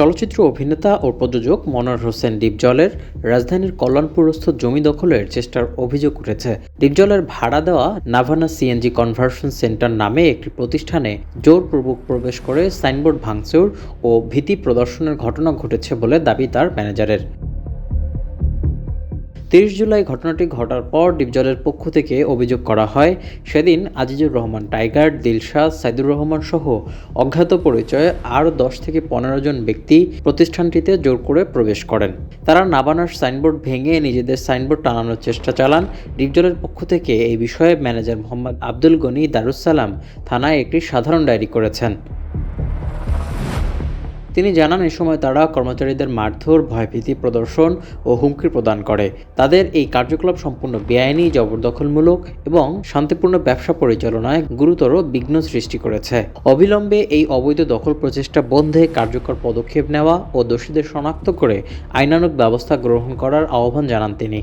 চলচ্চিত্র অভিনেতা ও প্রযোজক মনোয়ার হোসেন ডিপজলের রাজধানীর কল্যাণপুরস্থ জমি দখলের চেষ্টার অভিযোগ উঠেছে। ডিপজলের ভাড়া দেওয়া নাভানা সিএনজি কনভার্সন সেন্টার নামে একটি প্রতিষ্ঠানে জোরপূর্বক প্রবেশ করে সাইনবোর্ড ভাঙচুর ও ভীতি প্রদর্শনের ঘটনা ঘটেছে বলে দাবি তার ম্যানেজারের। তিরিশ জুলাই ঘটনাটি ঘটার পর ডিপজলের পক্ষ থেকে অভিযোগ করা হয়। সেদিন আজিজুর রহমান টাইগার, দিলশাদ, সাইদুর রহমান সহ অজ্ঞাত পরিচয়ে আরও দশ থেকে পনেরো জন ব্যক্তি প্রতিষ্ঠানটিতে জোর করে প্রবেশ করেন। তারা নাবানার সাইনবোর্ড ভেঙে নিজেদের সাইনবোর্ড টানানোর চেষ্টা চালান। ডিপজলের পক্ষ থেকে এই বিষয়ে ম্যানেজার মোহাম্মদ আব্দুল গনি দারুসালাম থানায় একটি সাধারণ ডায়েরি করেছেন। তিনি জানান, এ সময় তারা কর্মচারীদের মারধর, ভয়ভীতি প্রদর্শন ও হুমকি প্রদান করে। তাদের এই কার্যকলাপ সম্পূর্ণ বেআইনি, জবরদখলমূলক এবং শান্তিপূর্ণ ব্যবসা পরিচালনায় গুরুতর বিঘ্ন সৃষ্টি করেছে। অবিলম্বে এই অবৈধ দখল প্রচেষ্টা বন্ধে কার্যকর পদক্ষেপ নেওয়া ও দোষীদের শনাক্ত করে আইনানুক ব্যবস্থা গ্রহণ করার আহ্বান জানান তিনি।